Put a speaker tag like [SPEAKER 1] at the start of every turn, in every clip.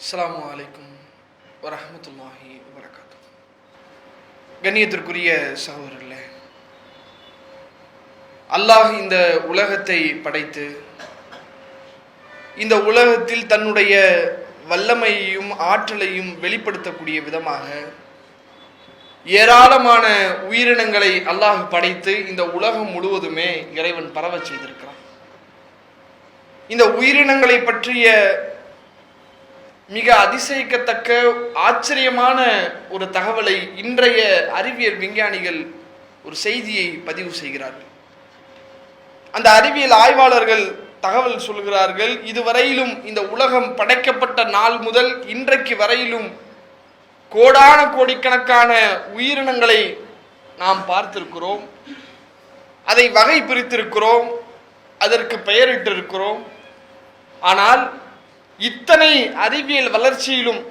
[SPEAKER 1] அஸ்லாம் வலைக்கும் வரமத்துல்லாஹி வரகாத்து கண்ணியத்திற்குரிய சகோதரர்களே அல்லாஹ் இந்த உலகத்தை படைத்து இந்த உலகத்தில் தன்னுடைய வல்லமையையும் ஆற்றலையும் வெளிப்படுத்தக்கூடிய விதமாக ஏராளமான உயிரினங்களை அல்லாஹ் படைத்து இந்த உலகம் முழுவதுமே இறைவன் பரவ செய்திருக்கிறான். இந்த உயிரினங்களை பற்றிய மிக அதிசயிக்கத்தக்க ஆச்சரியமான ஒரு தகவலை இன்றைய அறிவியல் விஞ்ஞானிகள் ஒரு செய்தியை பதிவு செய்கிறார்கள். அந்த அறிவியல் ஆய்வாளர்கள் தகவல் சொல்கிறார்கள் இதுவரையிலும் இந்த உலகம் படைக்கப்பட்ட நாள் முதல் இன்றைக்கு வரையிலும் கோடான கோடிக்கணக்கான உயிரினங்களை நாம் பார்த்திருக்கிறோம். அதை வகை பிரித்திருக்கிறோம் அதற்கு பெயரிட்டிருக்கிறோம். ஆனால் இத்தனை அறிவியல் வளர்ச்சியிலும்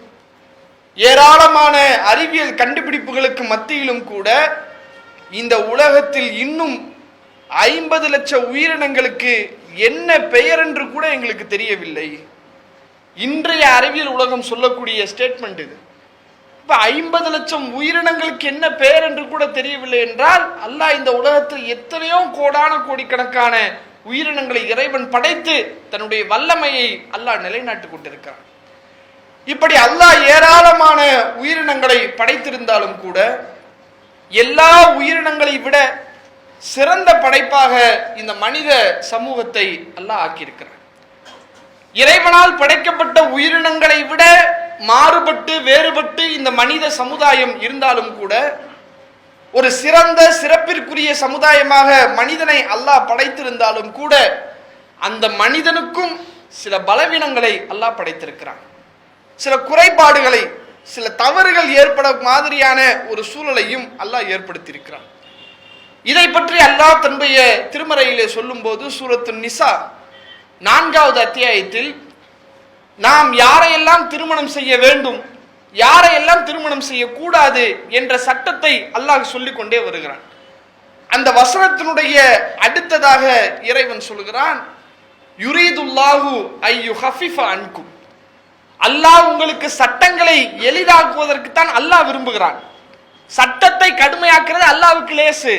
[SPEAKER 1] ஏராளமான அறிவியல் கண்டுபிடிப்புகளுக்கு மத்தியிலும் கூட இந்த உலகத்தில் இன்னும் ஐம்பது லட்சம் உயிரினங்களுக்கு என்ன பெயர் என்று கூட எங்களுக்கு தெரியவில்லை. இன்றைய அறிவியல் உலகம் சொல்லக்கூடிய ஸ்டேட்மெண்ட் இது. இப்ப ஐம்பது லட்சம் உயிரினங்களுக்கு என்ன பெயர் என்று கூட தெரியவில்லை என்றால் அல்லாஹ் இந்த உலகத்தில் எத்தனையோ கோடான கோடிக்கணக்கான உயிரினங்களை இறைவன் படைத்து தன்னுடைய வல்லமையை அல்லாஹ் நிலைநாட்டு கொண்டிருக்கிறான். இப்படி அல்லாஹ் ஏராளமான உயிரினங்களை படைத்திருந்தாலும் கூட எல்லா உயிரினங்களை விட சிறந்த படைப்பாக இந்த மனித சமூகத்தை அல்லாஹ் ஆக்கியிருக்கிறான். இறைவனால் படைக்கப்பட்ட உயிரினங்களை விட மாறுபட்டு வேறுபட்டு இந்த மனித சமுதாயம் இருந்தாலும் கூட ஒரு சிறந்த சிறப்பிற்குரிய சமுதாயமாக மனிதனை அல்லாஹ் படைத்திருந்தாலும் கூட அந்த மனிதனுக்கும் சில பலவீனங்களை அல்லாஹ் படைத்திருக்கிறான். சில குறைபாடுகளை சில தவறுகள் ஏற்பட மாதிரியான ஒரு சூழலையும் அல்லாஹ் ஏற்படுத்தியிருக்கிறான். இதை பற்றி அல்லாஹ் தன்னுடைய திருமறையிலே சொல்லும்போது சூரத்து நிசா நான்காவது அத்தியாயத்தில் நாம் யாரையெல்லாம் திருமணம் செய்ய வேண்டும் யாரையெல்லாம் திருமணம் செய்யக்கூடாது என்ற சட்டத்தை அல்லாஹ் சொல்லிக்கொண்டே வருகிறான். அந்த வசனத்தினுடைய அடுத்ததாக இறைவன் சொல்கிறான் யுரீதுல்லாஹு ஐயு ஹஃபிஃபா அன்கும். அல்லாஹ் உங்களுக்கு சட்டங்களை எளிதாக்குவதற்கு தான் அல்லாஹ் விரும்புகிறான். சட்டத்தை கடுமையாக்குறது அல்லாவுக்கு லேசு.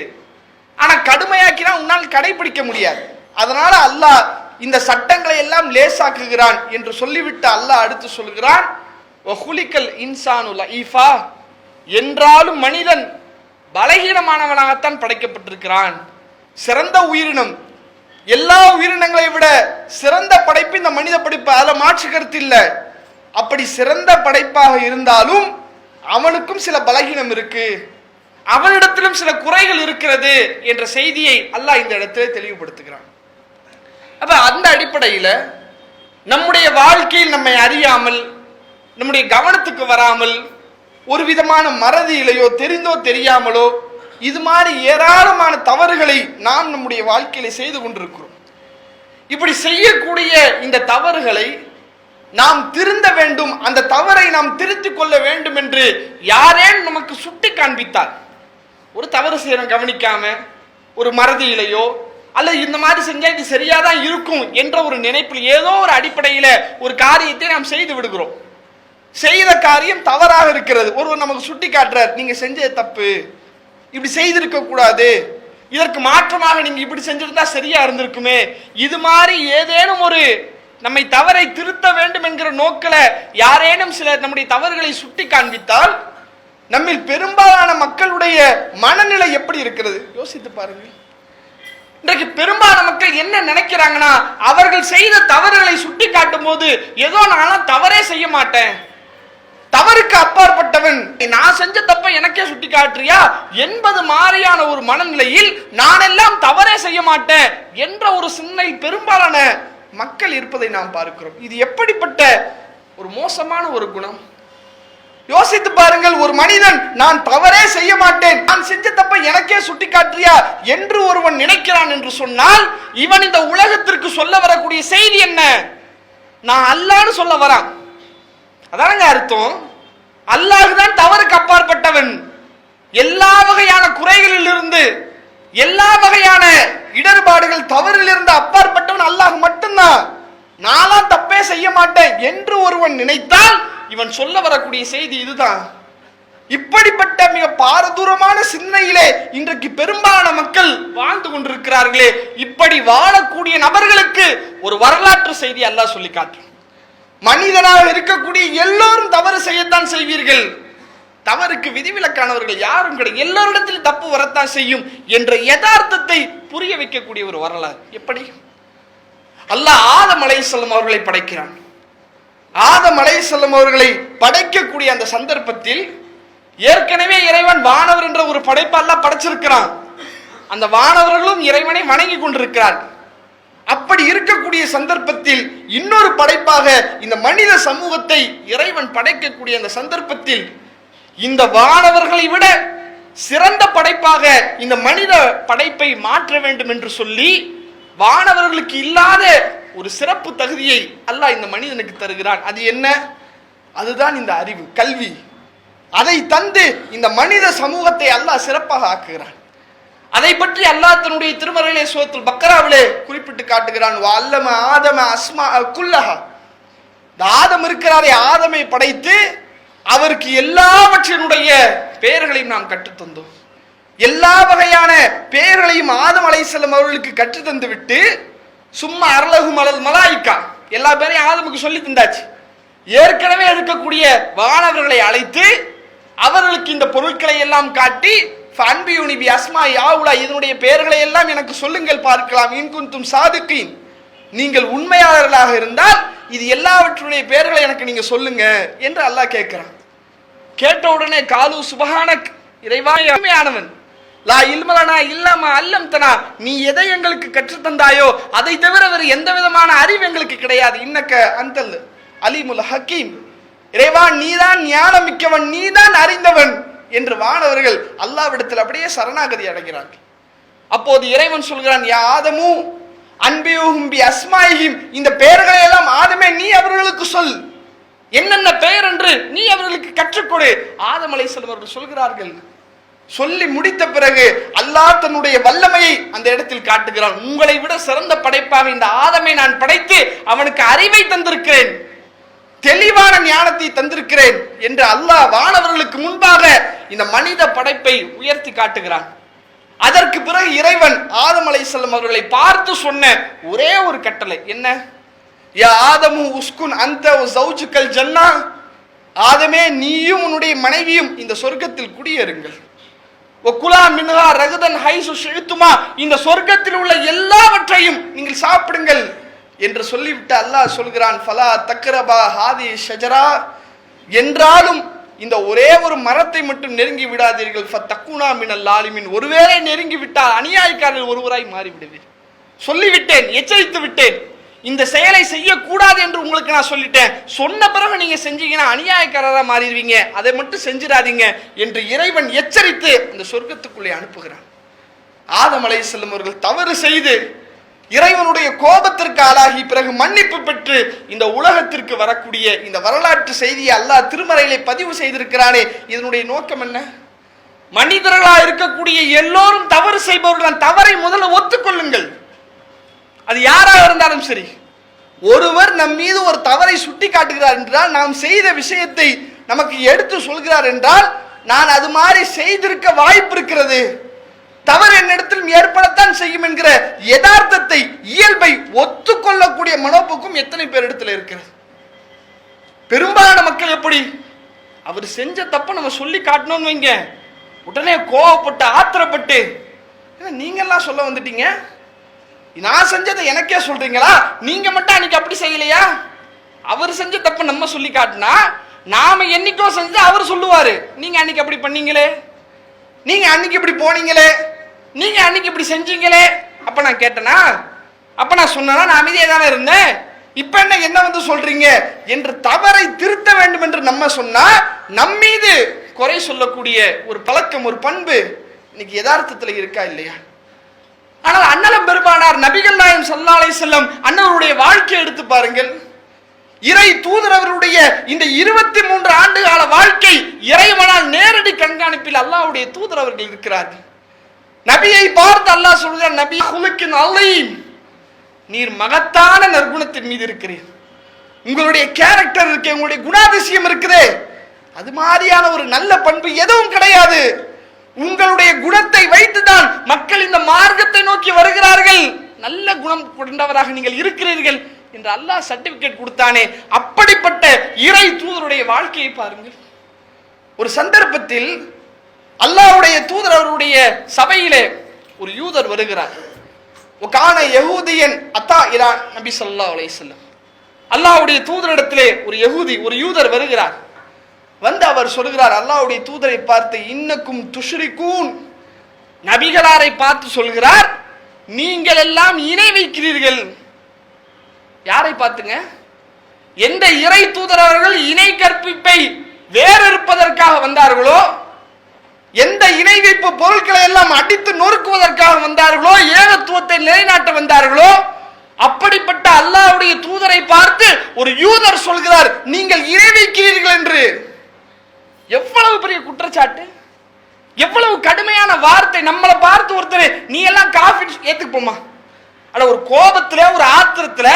[SPEAKER 1] ஆனா கடுமையாக்கினா உன்னால் கடைபிடிக்க முடியாது. அதனால அல்லாஹ் இந்த சட்டங்களை எல்லாம் லேசாக்குகிறான் என்று சொல்லிவிட்டு அல்லாஹ் அடுத்து சொல்கிறான் ஒஹுலிக்கல் இன்சானு ஈஃபா என்றாலும் மனிதன் பலகீனமானவனாகத்தான் படைக்கப்பட்டிருக்கிறான். சிறந்த உயிரினம். எல்லா உயிரினங்களை விட சிறந்த படைப்பு இந்த மனித படைப்பு. அதில் மாற்று கருத்து இல்லை. அப்படி சிறந்த படைப்பாக இருந்தாலும் அவனுக்கும் சில பலகீனம் இருக்கு. அவனிடத்திலும் சில குறைகள் இருக்கிறது என்ற செய்தியை அல்லாஹ் இந்த இடத்துல தெளிவுபடுத்துகிறான். அப்ப அந்த அடிப்படையில் நம்முடைய வாழ்க்கையில் நம்மை அறியாமல் நம்முடைய கவனத்துக்கு வராமல் ஒரு விதமான மறதியிலையோ தெரிந்தோ தெரியாமலோ இது மாதிரி ஏராளமான தவறுகளை நாம் நம்முடைய வாழ்க்கையில செய்து கொண்டிருக்கிறோம். இப்படி செய்யக்கூடிய இந்த தவறுகளை நாம் திருந்த வேண்டும். அந்த தவறை நாம் திருத்திக் கொள்ள வேண்டும் என்று யாரேன் நமக்கு சுட்டி காண்பித்தார்? ஒரு தவறு செய்யறோம் கவனிக்காம ஒரு மறதியிலையோ அல்ல இந்த மாதிரி செஞ்சா இது சரியாதான் இருக்கும் என்ற ஒரு நினைப்பில் ஏதோ ஒரு அடிப்படையில ஒரு காரியத்தை நாம் செய்து விடுகிறோம். செய்த காரியம் தவறாக இருக்கிறது. ஒருவர் நமக்கு சுட்டி காட்டுறார் நீங்க செஞ்சது தப்பு. இப்படி செய்திருக்க கூடாது. இதற்கு மாற்றமாக நீங்க இப்படி செஞ்சிருந்தா சரியா இருந்திருக்குமே. இது மாதிரி ஏதேனும் ஒரு நம்மை தவறை திருத்த வேண்டும் என்கிற நோக்கில யாரேனும் சில நம்முடைய தவறுகளை சுட்டி காண்பித்தால் நம்மில் பெரும்பாலான மக்களுடைய மனநிலை எப்படி இருக்கிறது? யோசித்து பாருங்கள். இன்றைக்கு பெரும்பாலான மக்கள் என்ன நினைக்கிறாங்கன்னா அவர்கள் செய்த தவறுகளை சுட்டி காட்டும் போது ஏதோ நானும் தவறே செய்ய மாட்டேன். தவறுக்கு அப்பாற்பட்டவன். நான் செஞ்ச தப்ப எனக்கே சுட்டி காட்டுறியா என்பது மாதிரியான ஒரு மனநிலையில் நான் எல்லாம் தவறே செய்ய மாட்டேன் என்ற ஒரு சிந்தனை பெரும்பாலான மக்கள் இருப்பதை நாம் பார்க்கிறோம். இது எப்படிப்பட்ட ஒரு மோசமான ஒரு குணம்? யோசித்து பாருங்கள் ஒரு மனிதன் நான் தவறே செய்ய மாட்டேன். நான் செஞ்ச தப்ப எனக்கே சுட்டி காட்டுறியா என்று ஒருவன் நினைக்கிறான் என்று சொன்னால் இவன் இந்த உலகத்திற்கு சொல்ல வரக்கூடிய செய்தி என்ன? நான் அல்லான்னு சொல்ல வரான். அதானங்க அர்த்தம்? அல்லாஹ் தான் தவறுக்கு அப்பாற்பட்டவன். எல்லா வகையான குறைகளில் இருந்து எல்லா வகையான இடர்பாடுகள் தவறில் இருந்து அப்பாற்பட்டவன் அல்லாஹ் மட்டும்தான். நான்லாம் தப்பே செய்ய மாட்டேன் என்று ஒருவன் நினைத்தால் இவன் சொல்ல வரக்கூடிய செய்தி இதுதான். இப்படிப்பட்ட மிக பாரதூரமான சிந்தனையிலே இன்றைக்கு பெரும்பாலான மக்கள் வாழ்ந்து கொண்டிருக்கிறார்களே இப்படி வாழக்கூடிய நபர்களுக்கு ஒரு வரலாற்று செய்தி அல்லாஹ் சொல்லி காட்டுறான். மனிதனாக இருக்கக்கூடிய எல்லோரும் தவறு செய்யத்தான் செய்வீர்கள். தவறுக்கு விதிவிலக்கானவர்கள் யாரும் கிடையாது. எல்லோரிடத்திலும் தப்பு வரத்தான் செய்யும் என்ற யதார்த்தத்தை புரிய வைக்கக்கூடிய ஒரு வரலாறு. எப்படி? அல்லாஹ் ஆதம் செல்லும் அவர்களை படைக்கிறான். ஆதம் செல்லும் அவர்களை படைக்கக்கூடிய அந்த சந்தர்ப்பத்தில் ஏற்கனவே இறைவன் வானவர் என்ற ஒரு படைப்பு படைச்சிருக்கிறான். அந்த வானவர்களும் இறைவனை வணங்கி கொண்டிருக்கிறார் அப்படி இருக்கக்கூடிய சந்தர்ப்பத்தில் இன்னொரு படைப்பாக இந்த மனித சமூகத்தை இறைவன் படைக்கக்கூடிய அந்த சந்தர்ப்பத்தில் இந்த வானவர்களை விட சிறந்த படைப்பாக இந்த மனித படைப்பை மாற்ற வேண்டும் என்று சொல்லி வானவர்களுக்கு இல்லாத ஒரு சிறப்பு தகுதியை அல்லாஹ் இந்த மனிதனுக்கு தருகிறான். அது என்ன? அதுதான் இந்த அறிவு கல்வி. அதை தந்து இந்த மனித சமூகத்தை அல்லாஹ் சிறப்பாக ஆக்குகிறான். அதை பற்றி அல்லாஹ் தன்னுடைய திருமறையிலே சோத்தில் பக்கராவிலே குறிப்பிட்டு காட்டுகிறான். அல்லம ஆதம அஸ்மா குல்லஹா. இந்த ஆதம் இருக்கிறாரே ஆதமை படைத்து அவருக்கு எல்லாவற்றினுடைய பெயர்களையும் நாம் கற்றுத்தந்தோம் எல்லா வகையான பெயர்களையும் ஆதம் அலைஹிஸ்ஸலாம் அவர்களுக்கு கற்றுத்தந்து விட்டு சும்மா அரலகு மலல் மலாய்க்கா. எல்லா பேரையும் ஆதமுக்கு சொல்லி தந்தாச்சு. ஏற்கனவே இருக்கக்கூடிய வானவர்களை அழைத்து அவர்களுக்கு இந்த பொருட்களை எல்லாம் காட்டி ஃபன்பியூனி பி அஸ்மா யாவுலா இதனுடைய பெயர்களை எல்லாம் எனக்கு சொல்லுங்கள் பார்க்கலாம். இன்குந்தும் சாதுக்கீன். நீங்கள் உண்மையாளர்களாக இருந்தால் இது எல்லாவற்றுடைய பெயர்களை எனக்கு நீங்கள் சொல்லுங்க என்று அல்லாஹ் கேட்கிறான். கேட்ட உடனே காலு சுபஹானக் இறைவா உண்மையானவன் லா இல்மலனா இல்லாம அல்லம் தனா நீ எதை எங்களுக்கு கற்றுத் தந்தாயோ அதை தவிர வேறு எந்த விதமான அறிவு எங்களுக்கு கிடையாது. இன்னக்க அந்தல் அலிமுல் ஹக்கீம். இறைவா நீதான் ஞானம் மிக்கவன் நீதான் அறிந்தவன். என்று வானவர்கள் அல்லாவிடத்தில் அப்படியே சரணாகதி அடைகிறார்கள். அப்போது இறைவன் சொல்கிறான் யா ஆதமு அன்பியூஹும் பி அஸ்மாயிகிம் இந்த பெயர்களை எல்லாம் ஆதமே நீ அவர்களுக்கு சொல். என்னென்ன பெயர் என்று நீ அவர்களுக்கு கற்றுக்கொடு. ஆதம் அலைஹிஸ்ஸலாம் அவர்கள் சொல்கிறார்கள் சொல்லி முடித்த பிறகு அல்லாஹ் தன்னுடைய வல்லமையை அந்த இடத்தில் காட்டுகிறான். உங்களை விட சிறந்த படைப்பாக இந்த ஆதமை நான் படைத்து அவனுக்கு அறிவை தந்திருக்கிறேன். தெளிவான ஞானத்தை தந்திருக்கிறேன் என்று அல்லாஹ் வானவர்களுக்கு முன்பாக இந்த மனித படைப்பை உயர்த்தி காட்டுகிறான். அதற்கு பிறகு இறைவன் ஆதம் அலைஹிஸ்ஸலாம் அவர்களை பார்த்து சொன்ன ஒரே ஒரு கட்டளை. என்ன? யா ஆதமு உஸ்குன் அந்த சௌஜுக்கல் ஜன்னா. ஆதமே நீயும் உன்னுடைய மனைவியும் இந்த சொர்க்கத்தில் குடியேறுங்கள். குலா மின்ஹா ரகுதன் ஹைசு செழுத்துமா இந்த சொர்க்கத்தில் உள்ள எல்லாவற்றையும் நீங்கள் சாப்பிடுங்கள். என்று சொல்லிவிட்டு அல்லாஹ் சொல்கிறான் ஃபலா தக்ரபா ஹாதி ஷஜரா. என்றாலும் இந்த ஒரே ஒரு மரத்தை மட்டும் நெருங்கி விடாதீர்கள். தக்குனா மினல் லாலிமின் ஒருவேளை நெருங்கி விட்டால் அநியாயக்காரர்கள் ஒருவராய் மாறிவிடுவீர் சொல்லிவிட்டேன் எச்சரித்து விட்டேன். இந்த செயலை செய்யக்கூடாது என்று உங்களுக்கு நான் சொல்லிட்டேன். சொன்ன பிறகு நீங்க செஞ்சீங்கன்னா அநியாயக்காரராக மாறிடுவீங்க. அதை மட்டும் செஞ்சிடாதீங்க என்று இறைவன் எச்சரித்து அந்த சொர்க்கத்துக்குள்ளே அனுப்புகிறான். ஆதம் செல்லும் அவர்கள் தவறு செய்து இறைவனுடைய கோபத்திற்கு ஆளாகி பிறகு மன்னிப்பு பெற்று இந்த உலகத்திற்கு வரக்கூடிய இந்த வரலாற்று செய்தியை அல்லாஹ் திருமறையிலே பதிவு செய்திருக்கிறானே. இதனுடைய நோக்கம் என்ன? மனிதர்களா இருக்கக்கூடிய எல்லோரும் தவறு செய்பவர்கள் தவறை முதல்ல ஒத்துக்கொள்ளுங்கள். அது யாராக இருந்தாலும் சரி. ஒருவர் நம் மீது ஒரு தவறை சுட்டி காட்டுகிறார் என்றால் நாம் செய்த விஷயத்தை நமக்கு எடுத்து சொல்கிறார் என்றால் நான் அது மாதிரி செய்திருக்க வாய்ப்பு இருக்கிறது. தவறு என்னிடத்தில் ஏற்படத்தான் செய்யும் என்கிற யதார்த்தத்தை இயல்பை ஒத்துக்கொள்ளக்கூடிய மனோபோக்கும் எத்தனை பேர் இடத்துல இருக்கிறது? பெரும்பாலான மக்கள் எப்படி? அவர் செஞ்ச தப்ப நம்ம சொல்லி காட்டணும்னு வைங்க. உடனே கோவப்பட்டு ஆத்திரப்பட்டு. நீங்கெல்லாம் சொல்ல வந்துட்டீங்க? நான் செஞ்சதை எனக்கே சொல்றீங்களா? நீங்க மட்டும் அன்னைக்கு அப்படி செய்யலையா? அவர் செஞ்ச தப்ப நம்ம சொல்லி காட்டினா நாம என்னைக்கோ செஞ்சு அவர் சொல்லுவாரு. நீங்க அன்னைக்கு அப்படி பண்ணீங்களே? நீங்க அன்னைக்கு இப்படி போனீங்களே? நீங்க அன்னைக்கு இப்படி செஞ்சீங்களே? அப்ப நான் கேட்டனா? அப்ப நான் சொன்னா நான் அமைதியா தானே இருந்தேன். இப்ப என்ன என்ன வந்து சொல்றீங்க? என்று தவறை திருத்த வேண்டும் என்று நம்ம சொன்னா நம் மீது குறை சொல்லக்கூடிய ஒரு பழக்கம் ஒரு பண்பு இன்னைக்கு யதார்த்தத்துல இருக்கா இல்லையா? ஆனால் அண்ணலம் பெருமானார் நபிகள் நாயம் சல்லாலை செல்லம் அண்ணவருடைய வாழ்க்கையை எடுத்து பாருங்கள். இறை தூதரவருடைய இந்த இருபத்தி மூன்று ஆண்டு கால வாழ்க்கை இறைவனால் நேரடி கண்காணிப்பில் அல்லாவுடைய தூதரவர்கள் இருக்கிறார்கள். நபியை பார்த்து அல்லாஹ் சொல்கிறார் நபி குலுக்கின் அல்லையும் நீர் மகத்தான நற்குணத்தின் மீது இருக்கிறீர். உங்களுடைய கேரக்டர் இருக்கு உங்களுடைய குணாதிசயம் இருக்குதே. அது மாதிரியான ஒரு நல்ல பண்பு எதுவும் கிடையாது. உங்களுடைய குணத்தை வைத்துதான் மக்கள் இந்த மார்க்கத்தை நோக்கி வருகிறார்கள். நல்ல குணம் கொண்டவராக நீங்கள் இருக்கிறீர்கள். என்று அல்லாஹ் சர்டிபிகேட் கொடுத்தானே. அப்படிப்பட்ட இறை தூதருடைய வாழ்க்கையை பாருங்கள். ஒரு சந்தர்ப்பத்தில் அல்லாவுடைய தூதர் அவருடைய சபையிலே ஒரு யூதர் வருகிறார். உக்கான யகூதியன் அத்தா இரா நபி சொல்லா அலை வஸல்லம். அல்லாஹ்வுடைய தூதரிடத்திலே ஒரு யகூதி ஒரு யூதர் வருகிறார். வந்து அவர் சொல்கிறார் அல்லாவுடைய தூதரை பார்த்து இன்னக்கும் துஷ்ரிகூன். நபிகளாரை பார்த்து சொல்கிறார் நீங்கள் எல்லாம் இணை வைக்கிறீர்கள். யாரை பார்த்துங்க? எந்த இறை தூதரவர்கள் இணை கற்பிப்பை வேறறுப்பதற்காக வந்தார்களோ எந்த இணை வைப்பு பொருட்களை எல்லாம் அடித்து நொறுக்குவதற்காக வந்தார்களோ ஏகத்துவத்தை நிலைநாட்ட வந்தார்களோ அப்படிப்பட்ட அல்லாவுடைய தூதரை பார்த்து ஒரு யூதர் சொல்கிறார் நீங்கள் இணை வைக்கிறீர்கள் என்று. எவ்வளவு பெரிய குற்றச்சாட்டு? எவ்வளவு கடுமையான வார்த்தை? நம்மளை பார்த்து ஒருத்தர் நீ எல்லாம் காஃபி ஏத்துக்குப்போமா அட ஒரு கோபத்துல ஒரு ஆத்திரத்துல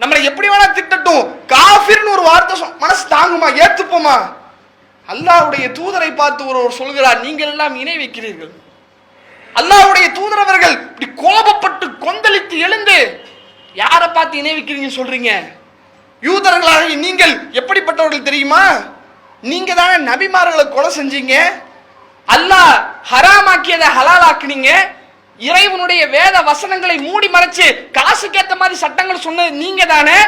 [SPEAKER 1] நம்மளை எப்படி வேணா திட்டட்டும். காஃபிர்னு ஒரு வார்த்தை சொ- மனசு தாங்குமா? ஏத்துப்போமா அல்லாவுடைய தூதரை பார்த்து ஒருவர் சொல்கிறார் நீங்கள் எல்லாம் இணை வைக்கிறீர்கள். அல்லாஹ்வுடைய தூதரவர்கள் இப்படி கோபப்பட்டு கொந்தளித்து எழுந்து யாரை பார்த்து இணை வைக்கிறீங்க சொல்றீங்க? யூதர்களாக நீங்கள் எப்படிப்பட்டவர்கள் தெரியுமா? நீங்க தானே நபிமார்களை கொலை செஞ்சீங்க. அல்லாஹ் ஹராமாக்கியதை ஹலாலாக்குனீங்க. இறைவனுடைய வேத வசனங்களை மூடி மறைச்சு ஏற்ற மாதிரி சட்டங்கள் சொன்னது நீங்க தானே.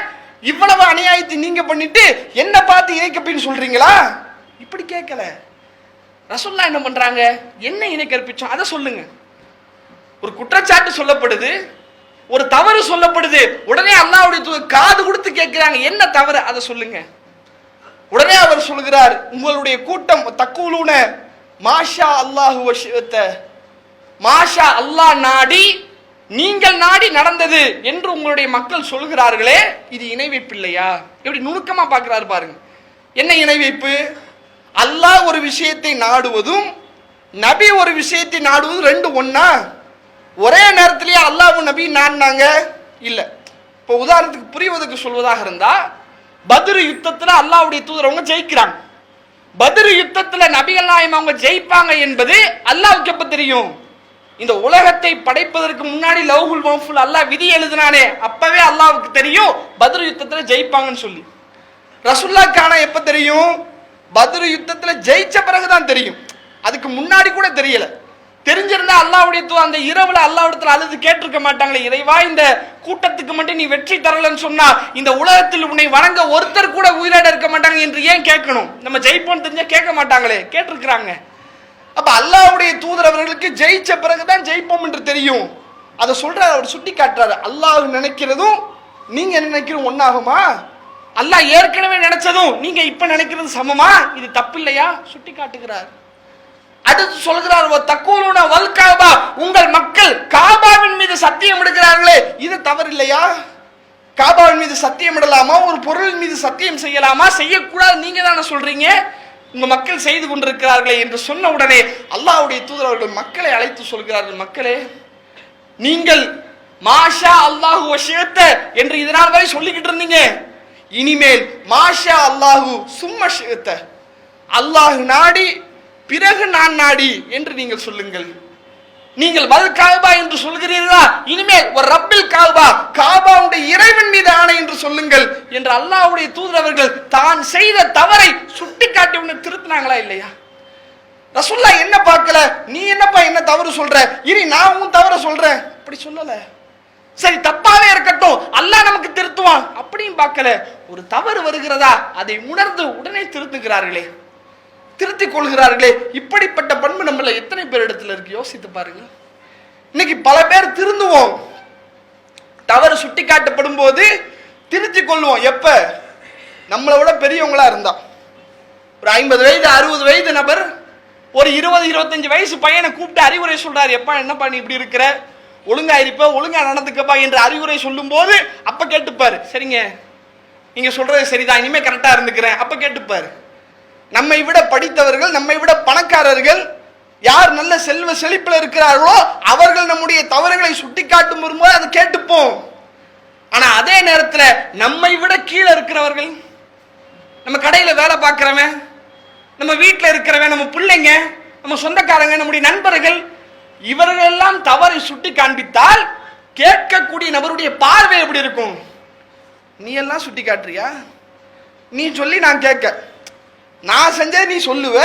[SPEAKER 1] இவ்வளவு அநியாயத்தை நீங்க பண்ணிட்டு என்ன பார்த்து இணைக்கப்பன்னு சொல்றீங்களா? இப்படி கேட்கல. ரசுல்லா என்ன பண்றாங்க? என்ன இணை கற்பிச்சோம்? அதை சொல்லுங்க. ஒரு குற்றச்சாட்டு சொல்லப்படுது ஒரு தவறு சொல்லப்படுது உடனே அல்லாவுடைய காது கொடுத்து கேட்கிறாங்க. என்ன தவறு? அதை சொல்லுங்க. உடனே அவர் சொல்கிறார் உங்களுடைய கூட்டம் தக்கூலூன மாஷா அல்லாஹு மாஷா அல்லாஹ் நாடி நீங்கள் நாடி நடந்தது என்று உங்களுடைய மக்கள் சொல்கிறார்களே இது இணை வைப்பு இல்லையா? இப்படி நுணுக்கமா பாக்குறாரு பாருங்க. என்ன இணை வைப்பு? அல்லாஹ் ஒரு விஷயத்தை நாடுவதும் நபி ஒரு விஷயத்தை நாடுவதும் ரெண்டு ஒன்றா ஒரே நேரத்திலேயே அல்லாஹ்வும் நபி நாடினாங்க? இல்லை. இப்போ உதாரணத்துக்கு புரிவதற்கு சொல்வதாக இருந்தா பத்ரு யுத்தத்தில் அல்லாவுடைய தூதர் அவங்க ஜெயிக்கிறாங்க. பத்ரு யுத்தத்தில் நபிகள் நாயம் அவங்க ஜெயிப்பாங்க என்பது அல்லாவுக்கு எப்போ தெரியும்? இந்த உலகத்தை படைப்பதற்கு முன்னாடி லவ்ஹுல் மஹ்ஃபுல் அல்லாஹ் விதி எழுதினானே அப்பவே அல்லாவுக்கு தெரியும் பத்ரு யுத்தத்தில் ஜெயிப்பாங்கன்னு சொல்லி. ரசுல்லாக்கான எப்போ தெரியும்? பத்ரு யுத்தத்தில் ஜெயிச்ச பிறகுதான் தெரியும். அதுக்கு முன்னாடி கூட தெரியல. தெரிஞ்சிருந்தா அல்லாவுடைய தூ அந்த இரவுல அல்லாஹ்விடத்துல அழுது கேட்டிருக்க மாட்டாங்களே இறைவா இந்த கூட்டத்துக்கு மட்டும் நீ வெற்றி தரலன்னு சொன்னா இந்த உலகத்தில் உன்னை வணங்க ஒருத்தர் கூட உயிரோட இருக்க மாட்டாங்க என்று ஏன் கேட்கணும்? நம்ம ஜெயிப்போம்னு தெரிஞ்சா கேட்க மாட்டாங்களே கேட்டிருக்கிறாங்க. அப்ப அல்லாவுடைய தூதர் அவர்களுக்கு ஜெயிச்ச பிறகுதான் ஜெயிப்போம் என்று தெரியும். அதை சொல்றாரு அவர் சுட்டி காட்டுறாரு அல்லாஹ் நினைக்கிறதும் நீங்க நினைக்கிறதும் ஒன்னாகுமா அல்லாஹ் ஏற்கனவே நினைச்சதும் நீங்க இப்ப நினைக்கிறது சமமா? இது தப்பு இல்லையா சுட்டி காட்டுகிறார் அடுத்து சொல்கிறார் தக்கூலுன வல் காபா. உங்கள் மக்கள் காபாவின் மீது சத்தியம் எடுக்கிறார்களே இது தவறு இல்லையா காபாவின் மீது சத்தியம் இடலாமா? ஒரு பொருளின் மீது சத்தியம் செய்யலாமா? செய்யக்கூடாது நீங்க தானே சொல்றீங்க. உங்க மக்கள் செய்து கொண்டிருக்கிறார்களே என்று சொன்ன உடனே அல்லாவுடைய தூதர் அவர்கள் மக்களை அழைத்து சொல்கிறார்கள் மக்களே நீங்கள் மாஷா அல்லாஹு என்று இதனால் வரை சொல்லிக்கிட்டு இருந்தீங்க. இனிமேல் மாஷா அல்லாஹு சும்ம ஷியத்த அல்லாஹு நாடி பிறகு நான் நாடி என்று நீங்கள் சொல்லுங்கள். நீங்கள் வல் காபா என்று சொல்கிறீர்களா? இனிமேல் ஒரு ரப்பில் காபா காபாவுடைய இறைவன் மீது ஆணை என்று சொல்லுங்கள் என்று அல்லாஹுடைய தூதரவர்கள் தான் செய்த தவறை சுட்டிக்காட்டி ஒன்று திருத்தினாங்களா இல்லையா? ரசுல்லா என்ன பார்க்கல? நீ என்னப்பா என்ன தவறு சொல்ற? இனி நான் உன் தவற சொல்றேன். அப்படி சொல்லல. சரி தப்பாவே இருக்கட்டும். அல்லாஹ் நமக்கு திருத்துவான். அப்படியும் பார்க்கல. ஒரு தவறு வருகிறதா? அதை உணர்ந்து உடனே திருத்துகிறார்களே. திருத்திக் கொள்கிறார்களே. இப்படிப்பட்ட பண்பு நம்மள எத்தனை பேர் இடத்துல இருக்கு? யோசித்து பாருங்க. இன்னைக்கு பல பேர் திருந்துவோம். தவறு சுட்டி காட்டப்படும் போது திருத்தி கொள்வோம். எப்ப? நம்மளை விட பெரியவங்களா இருந்தா. ஒரு ஐம்பது வயது அறுபது வயது நபர் ஒரு இருபது இருபத்தஞ்சு வயசு பையனை கூப்பிட்டு அறிவுரை சொல்றாரு. எப்பா என்னப்பா நீ இப்படி இருக்கிற? ஒழுங்கா இருப்ப ஒழுங்கா நடந்துக்கப்பா என்று அறிவுரை சொல்லும்போது அப்ப கேட்டுப்பாரு. சரிங்க. நீங்க சொல்றது சரிதான். இனிமே கரெக்டா இருந்துக்கிறேன். அப்ப கேட்டுப்பாரு. நம்மை விட படித்தவர்கள் நம்மை விட பணக்காரர்கள் யார் நல்ல செல்வ செழிப்பில் இருக்கிறார்களோ அவர்கள் நம்முடைய தவறுகளை சுட்டி காட்டும் வரும்போது அதை கேட்டுப்போம். ஆனா அதே நேரத்தில் நம்மை விட கீழே இருக்கிறவர்கள் நம்ம கடையில் வேலை பார்க்குறவன் நம்ம வீட்டில் இருக்கிறவன் நம்ம பிள்ளைங்க நம்ம சொந்தக்காரங்க நம்முடைய நண்பர்கள் இவர்களெல்லாம் தவறை சுட்டி காண்பித்தால் கேட்கக்கூடிய நபருடைய பார்வை எப்படி இருக்கும்? நீ எல்லாம் சுட்டி காட்டுறியா? நீ சொல்லி நான் கேட்க. நான் செஞ்சதை நீ சொல்லுவ.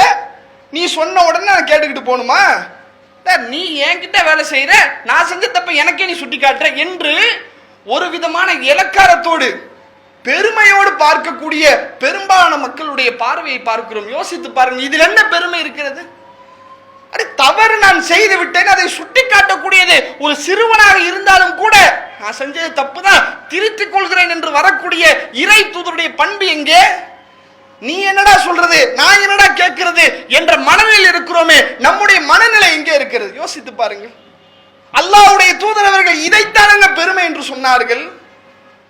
[SPEAKER 1] நீ சொன்ன உடனே நான் கேட்டுக்கிட்டு போகணுமா நீ என்கிட்ட வேலை செய்யற. நான் செஞ்ச தப்ப எனக்கே நீ சுட்டி காட்டுற என்று ஒரு விதமான இலக்காரத்தோடு பெருமையோடு பார்க்கக்கூடிய பெரும்பாலான மக்களுடைய பார்வையை பார்க்கிறோம். யோசித்து பாருங்க இதில் என்ன பெருமை இருக்கிறது? தவறு நான் செய்து விட்டேன். அதை சுட்டி காட்டக்கூடியது ஒரு சிறுவனாக இருந்தாலும் கூட நான் செஞ்சது தப்பு தான் திருத்திக் கொள்கிறேன் என்று வரக்கூடிய இறை தூதருடைய பண்பு எங்கே? நீ என்னடா சொல்றது? நான் என்னடா கேட்கிறது? என்ற மனநிலையில் இருக்கிறோமே. நம்முடைய மனநிலை எங்கே இருக்கிறது? யோசித்து பாருங்கள். அல்லாஹ்வுடைய தூதரவர்கள் இதைத்தானங்க பெருமை என்று சொன்னார்கள்.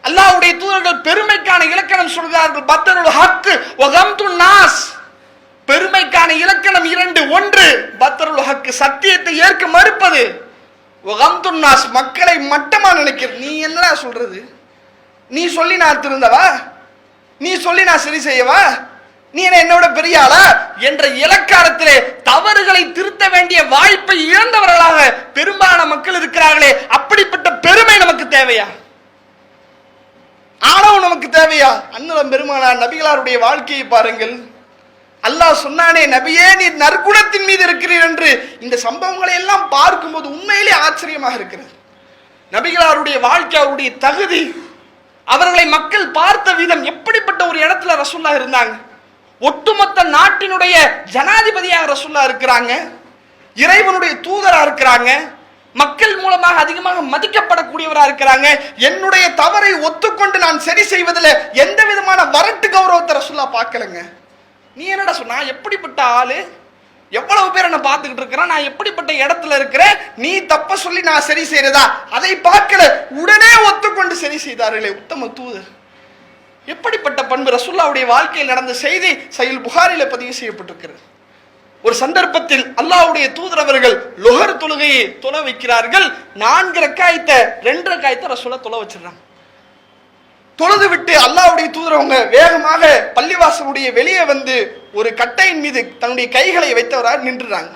[SPEAKER 1] அல்லாவுடைய தூதர்கள் பெருமைக்கான இலக்கணம் சொல்கிறார்கள். பத்தருள் ஹக்கு நாஸ். பெருமைக்கான இலக்கணம் இரண்டு. ஒன்று பத்தருள் ஹக்கு சத்தியத்தை ஏற்க மறுப்பது. வகம்து மக்களை மட்டமா நினைக்கிறது. நீ என்னடா சொல்றது? நீ சொல்லி நான் திருந்தவா? நீ சொல்லி நான் சரி செய்யவா? நீ என்ன என்னோட பெரிய ஆளா? என்ற இலக்காரத்திலே தவறுகளை திருத்த வேண்டிய வாய்ப்பை இழந்தவர்களாக பெரும்பாலான மக்கள் இருக்கிறார்களே அப்படிப்பட்ட பெருமை நமக்கு தேவையா? ஆணவம் நமக்கு தேவையா? அன்னலம் பெருமானார் நபிகளாருடைய வாழ்க்கையை பாருங்கள். அல்லாஹ் சொன்னானே நபியே நீர் நற்குணத்தின் மீது இருக்கிறீர் என்று. இந்த சம்பவங்களை எல்லாம் பார்க்கும்போது உண்மையிலே ஆச்சரியமாக இருக்கிறது. நபிகளாருடைய வாழ்க்கை அவருடைய தகுதி அவர்களை மக்கள் பார்த்த விதம் எப்படிப்பட்ட ஒரு இடத்துல ரசுல்லா இருந்தாங்க? ஒட்டுமொத்த நாட்டினுடைய ஜனாதிபதியாக ரசுல்லா இருக்கிறாங்க இறைவனுடைய தூதரா இருக்கிறாங்க மக்கள் மூலமாக அதிகமாக மதிக்கப்படக்கூடியவரா இருக்கிறாங்க. என்னுடைய தவறை ஒத்துக்கொண்டு நான் சரி செய்வதில் எந்த விதமான வரட்டு கௌரவத்தை ரசுல்லா பார்க்கலங்க. நீ என்னடா சொன்ன? எப்படிப்பட்ட ஆளு? எவ்வளவு பேர் என்ன பார்த்துக்கிட்டு இருக்கிறான் நான் எப்படிப்பட்ட இடத்துல இருக்கிறேன்? நீ தப்ப சொல்லி நான் சரி செய்யறதா? அதை பார்க்கல. உடனே ஒத்துக்கொண்டு சரி செய்தார்களே உத்தம தூதர். எப்படிப்பட்ட பண்பு? ரசுல்லாவுடைய வாழ்க்கையில் நடந்த செய்தி சைல் புகாரில பதிவு செய்யப்பட்டிருக்கிறது. ஒரு சந்தர்ப்பத்தில் அல்லாவுடைய தூதரவர்கள் லுகர் லொஹர் தொழுகையை தொலை வைக்கிறார்கள். நான்கு ரக்காயத்தை ரெண்டு ரக்காயத்தை ரசுல்லா தொலை வச்சிடுறாங்க தொழுது விட்டு அல்லாஹ்வுடைய தூதர் அவங்க வேகமாக பள்ளிவாசலுடைய வெளியே வந்து ஒரு கட்டையின் மீது தன்னுடைய கைகளை வைத்தவராக நின்றுறாங்க.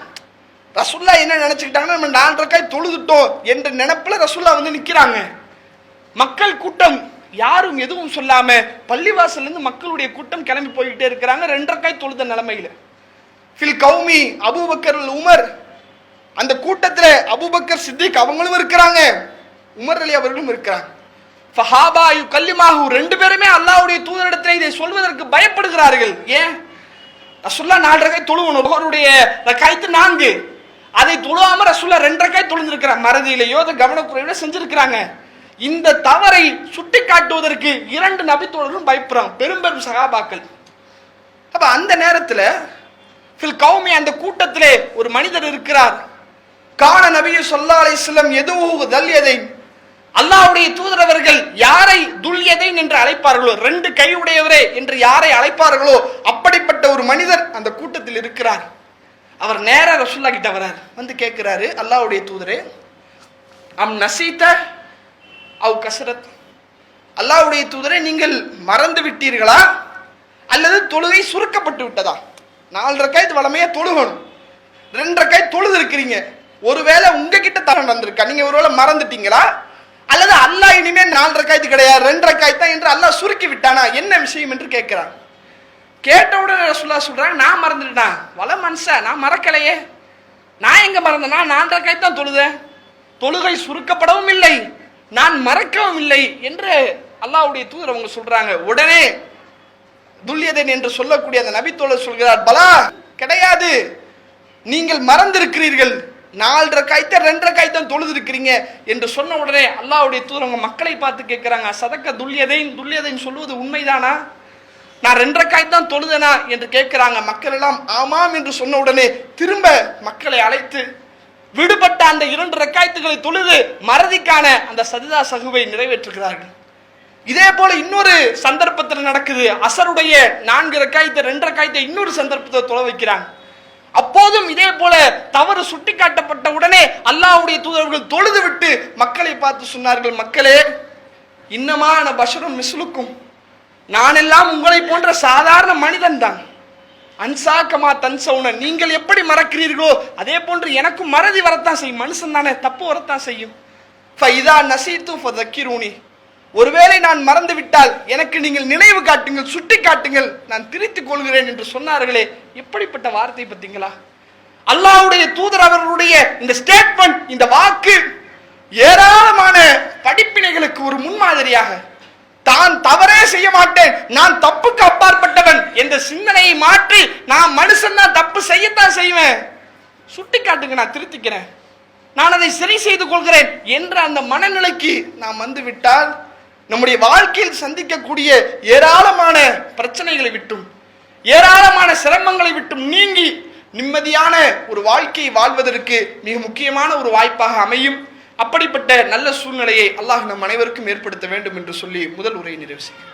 [SPEAKER 1] ரசுல்லா என்ன நினைச்சுக்கிட்டாங்கன்னா நம்ம நாலரைக்காய் தொழுதுட்டோம் என்ற நினைப்புல ரசுல்லா வந்து நிற்கிறாங்க மக்கள் கூட்டம் யாரும் எதுவும் சொல்லாம பள்ளிவாசல்லேருந்து மக்களுடைய கூட்டம் கிளம்பி போய்கிட்டே இருக்கிறாங்க ரெண்டரைக்காய் தொழுத நிலைமையில. ஃபில் கௌமி அபூபக்கர் உமர் அந்த கூட்டத்தில் அபூபக்கர் சித்திக் அவங்களும் இருக்கிறாங்க உமர் அலி அவர்களும் இருக்கிறாங்க. ஃபஹாபா யு கல்லிமாஹு ரெண்டு பேருமே அல்லாவுடைய தூதரிடத்தில் இதை சொல்வதற்கு பயப்படுகிறார்கள். ஏன்? ரசுல்லா நாலு ரகை தொழுவணும். அவருடைய ரக்காய்த்து நான்கு. அதை தொழுவாம ரசுல்லா ரெண்டு ரக்காய் தொழுந்திருக்கிறாங்க மறதியிலேயோ அதை கவனக்குறையோட செஞ்சிருக்கிறாங்க. இந்த தவறை சுட்டி காட்டுவதற்கு இரண்டு நபித்தோழர்களும் பயப்படுறாங்க. பெரும்பெரும் சகாபாக்கள். அப்ப அந்த நேரத்தில் ஃபில் கௌமி அந்த கூட்டத்திலே ஒரு மனிதர் இருக்கிறார். காண நபியை சொல்லா அலிஸ்லம் எதுவும் தல்யதை அல்லாவுடைய தூதரவர்கள் யாரை துல்யதை என்று அழைப்பார்களோ ரெண்டு கை உடையவரே என்று யாரை அழைப்பார்களோ அப்படிப்பட்ட ஒரு மனிதர் அந்த கூட்டத்தில் இருக்கிறார். அவர் நேர ரசுல்லா கிட்ட வரார். வந்து கேட்கிறாரு அல்லாவுடைய தூதரே அம் நசீத்த அவ் கசரத். அல்லாஹ்வுடைய தூதரே நீங்கள் மறந்து விட்டீர்களா? அல்லது தொழுகை சுருக்கப்பட்டு விட்டதா? நாலரை ரக்காயத்து வளமையா தொழுகணும். ரெண்டரை ரக்காய் தொழுது இருக்கிறீங்க. ஒருவேளை உங்ககிட்ட தரம் நடந்திருக்கா? நீங்க ஒருவேளை மறந்துட்டீங்களா? அல்லது அல்லாஹ் இனிமே நாலு காய்த்து கிடையாது ரெண்டு ரக்காய் தான் என்று அல்லாஹ் சுருக்கி விட்டானா? என்ன விஷயம் என்று கேட்கிறான். கேட்டவுடன் ரசுல்லா சொல்கிறாங்க நான் மறந்துட்டேன்? வள மனுஷா நான் மறக்கலையே. நான் எங்கே மறந்தேனா? நான் ரக்காய் தான் தொழுதேன். தொழுகை சுருக்கப்படவும் இல்லை நான் மறக்கவும் இல்லை என்று அல்லாஹ்வுடைய தூதர் அவங்க சொல்கிறாங்க உடனே துல்லியதன் என்று சொல்லக்கூடிய அந்த நபித்தோழர் சொல்கிறார் பலா கிடையாது. நீங்கள் மறந்திருக்கிறீர்கள். நாலரை காய்த்த ரெண்டரை காய்த்தான் தொழுது இருக்கிறீங்க என்று சொன்ன உடனே அல்லாவுடைய தூரவங்க மக்களை பார்த்து கேட்குறாங்க சதக்க துல்லியதையும் துல்லியதையும் சொல்வது உண்மைதானா? நான் ரெண்டரை காய்த்தான் தொழுதனா? என்று கேட்குறாங்க. மக்கள் எல்லாம் ஆமாம் என்று சொன்ன உடனே திரும்ப மக்களை அழைத்து விடுபட்ட அந்த இரண்டு ரக்காயத்துக்களை தொழுது மறதிக்கான அந்த சதிதா சகுவை நிறைவேற்றுகிறார்கள். இதே போல இன்னொரு சந்தர்ப்பத்தில் நடக்குது. அசருடைய நான்கு ரக்காயத்தை ரெண்டு ரக்காயத்தை இன்னொரு சந்தர்ப்பத்தை தொலை வைக்கிறாங்க. இதே போல தவறு சுட்டிக்காட்டப்பட்ட உடனே அல்லாஹ்வுடைய தூதர்கள் தொழுது விட்டு மக்களை பார்த்து சொன்னார்கள் மக்களே இன்னமான பஷரும் மிஸ்லுக்கும். நான் எல்லாம் உங்களை போன்ற சாதாரண மனிதன் தான். அன்சாக்கமா தன்சவுன நீங்கள் எப்படி மறக்கிறீர்களோ அதே போன்று எனக்கும் மறதி வரத்தான் செய்யும். மனுஷன் தானே தப்பு வரத்தான் செய்யும். ஃபைதா நசீத்து ஃபதக்கிரூனி. ஒருவேளை நான் மறந்து விட்டால் எனக்கு நீங்கள் நினைவு காட்டுங்கள் சுட்டி காட்டுங்கள் நான் திரித்துக் கொள்கிறேன் என்று சொன்னார்களே எப்படிப்பட்ட வார்த்தை பார்த்தீங்களா அல்லாவுடைய தூதர் அவர்களுடைய இந்த ஸ்டேட்மெண்ட் இந்த வாக்கு ஏராளமான படிப்பினைகளுக்கு ஒரு முன்மாதிரியாக தான் தவறே செய்ய மாட்டேன் நான் தப்புக்கு அப்பாற்பட்டவன் என்ற சிந்தனையை மாற்றி நான் மனுஷன் தான் தப்பு செய்யத்தான் செய்வேன். சுட்டி காட்டுங்க நான் திருத்திக்கிறேன். நான் அதை சரி செய்து கொள்கிறேன் என்ற அந்த மனநிலைக்கு நாம் வந்து விட்டால் நம்முடைய வாழ்க்கையில் சந்திக்கக்கூடிய ஏராளமான பிரச்சனைகளை விட்டும் ஏராளமான சிரமங்களை விட்டும் நீங்கி நிம்மதியான ஒரு வாழ்க்கையை வாழ்வதற்கு மிக முக்கியமான ஒரு வாய்ப்பாக அமையும். அப்படிப்பட்ட நல்ல சூழ்நிலையை அல்லாஹ் நம் அனைவருக்கும் ஏற்படுத்த வேண்டும் என்று சொல்லி முதல் உரையை நிறைவு
[SPEAKER 2] செய்யும்